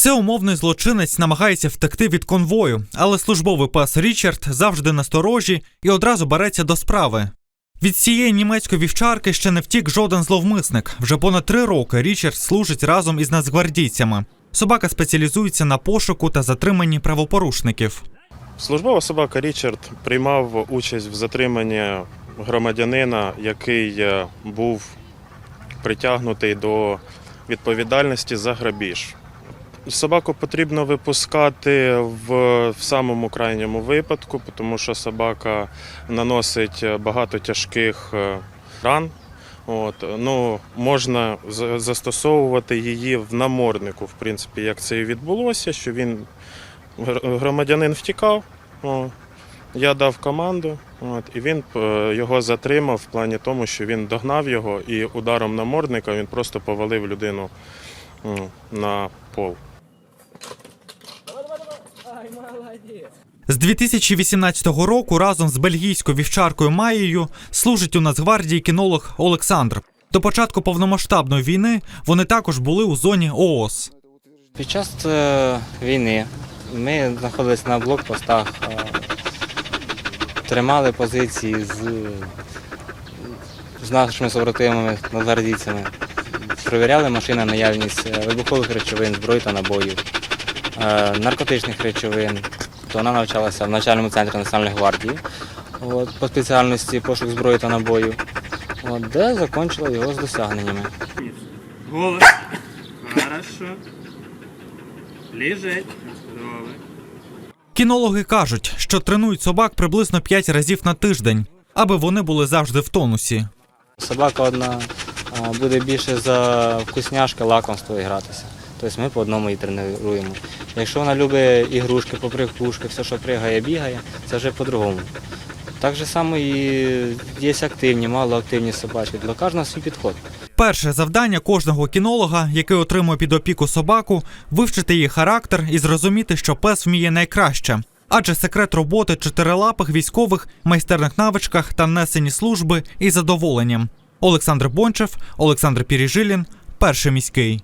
Це умовний злочинець намагається втекти від конвою, але службовий пес Річард завжди насторожі і одразу береться до справи. Від цієї німецької вівчарки ще не втік жоден зловмисник. Вже понад три роки Річард служить разом із нацгвардійцями. Собака спеціалізується на пошуку та затриманні правопорушників. Службова собака Річард приймав участь в затриманні громадянина, який е, був притягнутий до відповідальності за грабіж. Собаку потрібно випускати в, в самому крайньому випадку, тому що собака наносить багато тяжких е, ран. От, ну, можна застосовувати її в наморднику, в принципі, як це і відбулося, що він громадянин втікав. Я дав команду, от, і він е, його затримав в плані тому, що він догнав його і ударом намордника він просто повалив людину на пол. З 2018 року разом з бельгійською вівчаркою Маєю служить у Нацгвардії кінолог Олександр. До початку повномасштабної війни вони також були у зоні ООС. Під час е, війни ми знаходилися на блокпостах, е, тримали позиції з, з нашими побратимами, нацгвардійцями, перевіряли машини на наявність е, вибухових речовин, зброї та набоїв, е, наркотичних речовин. То вона навчалася в навчальному центрі Національної гвардії от, по спеціальності пошук зброї та набоїв, от, де закінчила його з досягненнями. Голос. Хорошо. Лежать. Здорово. Кінологи кажуть, що тренують собак приблизно 5 разів на тиждень, аби вони були завжди в тонусі. Собака одна буде більше за вкусняшки, лакомство і гратися. Тобто ми по одному її тренуємо. Якщо вона любить ігрушки, поприкушки, все, що пригає, бігає, це вже по-другому. Так же само і є активні, малоактивні собачки. Для кожного свій підход. Перше завдання кожного кінолога, який отримує під опіку собаку, вивчити її характер і зрозуміти, що пес вміє найкраще. Адже секрет роботи чотирилапих військових, майстерних навичках та несені служби і задоволенням. Олександр Бончев, Олександр Піріжилін, перший міський.